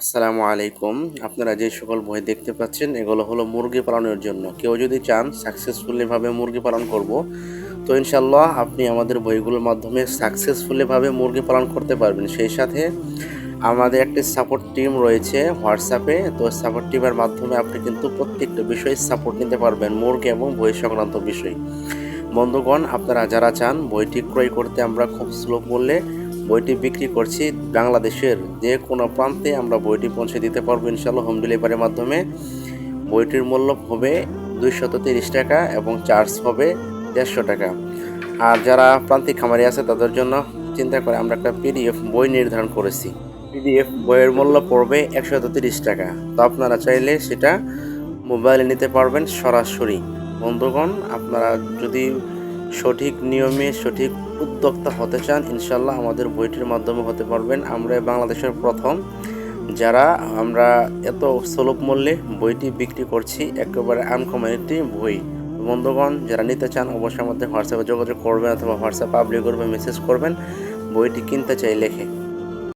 আসসালামু আলাইকুম। আপনারা যে সকল বই দেখতে পাচ্ছেন, এগুলো হলো মুরগি পালনের জন্য। কেউ যদি চান সাকসেসফুলিভাবে মুরগি পালন করব, তো ইনশাল্লাহ আপনি আমাদের বইগুলোর মাধ্যমে সাকসেসফুলিভাবে মুরগি পালন করতে পারবেন। সেই সাথে আমাদের একটি সাপোর্ট টিম রয়েছে হোয়াটসঅ্যাপে তো সাপোর্ট টিমের মাধ্যমে আপনি কিন্তু প্রত্যেকটা বিষয়ে সাপোর্ট নিতে পারবেন, মুরগি এবং বই সংক্রান্ত বিষয়। বন্ধুগণ, আপনারা যারা চান বইটি ক্রয় করতে আমরা খুব স্লো মূল্যে বইটি বিক্রি করছি বাংলাদেশের যে কোনো প্রান্তে আমরা বইটি পৌঁছে দিতে পারব ইনশাল্লাহ হোম ডেলিভারির মাধ্যমে। বইটির মূল্য হবে দুইশত তিরিশ টাকা এবং চার্জ হবে দেড়শো টাকা। আর যারা প্রান্তিক খামারি আছে, তাদের জন্য চিন্তা করে আমরা একটা পিডিএফ বই নির্ধারণ করেছি। পিডিএফ বইয়ের মূল্য পড়বে একশত তিরিশ টাকা। তো আপনারা চাইলে সেটা মোবাইলে নিতে পারবেন সরাসরি। বন্ধুগণ, আপনারা যদি সঠিক নিয়মে সঠিক উদ্যোক্তা হতে চান ইনশাল্লাহ আমাদের বইটির মাধ্যমে হতে পারবেন। আমরা বাংলাদেশের প্রথম। যারা আমরা এত সুলভ মূল্যে বইটি বিক্রি করছি, একেবারে আনকমন একটি বই। বন্ধুগণ, যারা নিতে চান, অবশ্যই আমাদের হোয়াটসঅ্যাপে যোগাযোগ করবেন অথবা হোয়াটসঅ্যাপ পাবলিক করবেন মেসেজ করবেন। বইটি কিনতে চাই লেখে